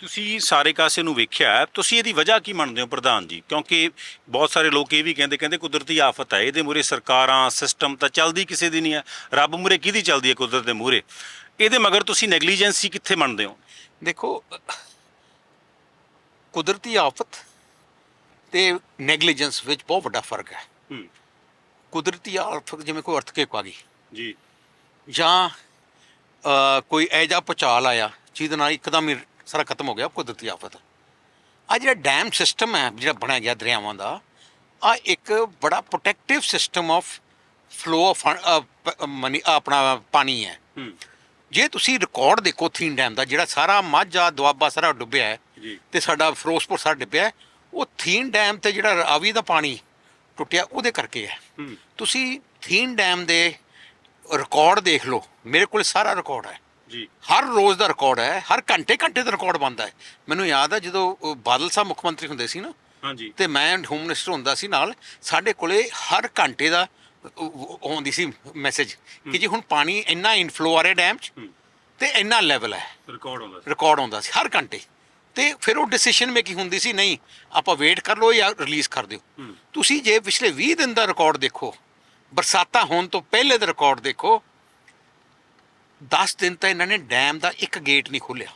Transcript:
ਤੁਸੀਂ ਸਾਰੇ ਕਾਸੇ ਨੂੰ ਵੇਖਿਆ ਤੁਸੀਂ ਇਹਦੀ ਵਜ੍ਹਾ ਕੀ ਮੰਨਦੇ ਹੋ ਪ੍ਰਧਾਨ ਜੀ? ਕਿਉਂਕਿ ਬਹੁਤ ਸਾਰੇ ਲੋਕ ਇਹ ਵੀ ਕਹਿੰਦੇ ਕਹਿੰਦੇ ਕੁਦਰਤੀ ਆਫਤ ਹੈ ਇਹਦੇ ਮੂਰੇ ਸਰਕਾਰਾਂ ਸਿਸਟਮ ਤਾਂ ਚੱਲਦੀ ਕਿਸੇ ਦੀ ਨਹੀਂ ਹੈ ਰੱਬ ਮੂਰੇ ਕਿਹਦੀ ਚੱਲਦੀ ਹੈ ਕੁਦਰਤ ਦੇ ਮੂਰੇ ਇਹਦੇ ਮਗਰ ਤੁਸੀਂ ਨੈਗਲੀਜੈਂਸੀ ਕਿੱਥੇ ਮੰਨਦੇ ਹੋ? ਦੇਖੋ ਕੁਦਰਤੀ ਆਫਤ ਤੇ ਨੈਗਲੀਜੈਂਸ ਵਿੱਚ ਬਹੁਤ ਵੱਡਾ ਫ਼ਰਕ ਹੈ। ਕੁਦਰਤੀ ਆਫਤ ਜਿਵੇਂ ਕੋਈ ਅਰਥਕੇਕ ਆ ਗਈ। ਜੀ। ਜਾਂ ਕੋਈ ਐਜਾ ਪਚਾਲ ਆਇਆ ਜਿਹਦੇ ਨਾਲ ਇੱਕਦਮ ਹੀ ਸਾਰਾ ਖਤਮ ਹੋ ਗਿਆ ਕੁਦਰਤੀ ਆਫਤ। ਆ ਜਿਹੜਾ ਡੈਮ ਸਿਸਟਮ ਹੈ ਜਿਹੜਾ ਬਣਿਆ ਗਿਆ ਦਰਿਆਵਾਂ ਦਾ ਆ ਇੱਕ ਬੜਾ protective system of flow of money ਆਪਣਾ ਪਾਣੀ ਹੈ। ਜੇ ਤੁਸੀਂ ਰਿਕਾਰਡ ਦੇਖੋ ਥੀਨ ਡੈਮ ਦਾ ਜਿਹੜਾ ਸਾਰਾ ਮਾਝਾ ਦੁਆਬਾ ਸਾਰਾ ਡੁੱਬਿਆ ਹੈ ਤੇ ਸਾਡਾ ਫਿਰੋਜ਼ਪੁਰ ਸਾਰਾ ਡੁੱਬਿਆ ਹੈ, ਉਹ ਥੀਨ ਡੈਮ ਤੇ ਜਿਹੜਾ ਰਾਵੀ ਦਾ ਪਾਣੀ ਟੁੱਟਿਆ ਉਹਦੇ ਕਰਕੇ ਹੂੰ। ਤੁਸੀਂ ਥੀਨ ਡੈਮ ਦੇ ਰਿਕਾਰਡ ਦੇਖ ਲਓ ਮੇਰੇ ਕੋਲ ਸਾਰਾ ਰਿਕਾਰਡ ਹੈ। ਜੀ। ਹਰ ਰੋਜ਼ ਦਾ ਰਿਕਾਰਡ ਹੈ ਹਰ ਘੰਟੇ ਘੰਟੇ ਦਾ ਰਿਕਾਰਡ ਬਣਦਾ ਹੈ। ਮੈਨੂੰ ਯਾਦ ਹੈ ਜਦੋਂ ਬਾਦਲ ਸਾਹਿਬ ਮੁੱਖ ਮੰਤਰੀ ਹੁੰਦੇ ਸੀ ਨਾ ਹਾਂਜੀ। ਤੇ ਮੈਂ ਹੋਮ ਮਿਨਿਸਟਰ ਹੁੰਦਾ ਸੀ ਨਾਲ ਸਾਡੇ ਕੋਲੇ ਹਰ ਘੰਟੇ ਦਾ ਆਉਂਦੀ ਸੀ ਮੈਸੇਜ ਕਿ ਜੀ ਹੁਣ ਪਾਣੀ ਇੰਨਾ ਇਨਫਲੋ ਆ ਰਿਹਾ ਡੈਮ 'ਚ ਤੇ ਇੰਨਾ ਲੈਵਲ ਹੈ। ਰਿਕਾਰਡ ਹੁੰਦਾ ਰਿਕਾਰਡ ਆਉਂਦਾ ਸੀ ਹਰ ਘੰਟੇ। ਤੇ ਫਿਰ ਉਹ ਡਿਸੀਜਨ ਮੇਕਿੰਗ ਹੁੰਦੀ ਸੀ ਨਹੀਂ ਆਪਾਂ ਵੇਟ ਕਰ ਲਓ ਜਾਂ ਰਿਲੀਜ਼ ਕਰ ਦਿਓ। ਤੁਸੀਂ ਜੇ ਪਿਛਲੇ 20 ਦਿਨ ਦਾ ਰਿਕਾਰਡ ਦੇਖੋ ਬਰਸਾਤਾਂ ਹੋਣ ਤੋਂ ਪਹਿਲੇ ਦਾ ਰਿਕਾਰਡ ਦੇਖੋ 10 ਦਿਨ ਤਾਂ ਇਹਨਾਂ ਨੇ ਡੈਮ ਦਾ ਇੱਕ ਗੇਟ ਨਹੀਂ ਖੋਲ੍ਹਿਆ।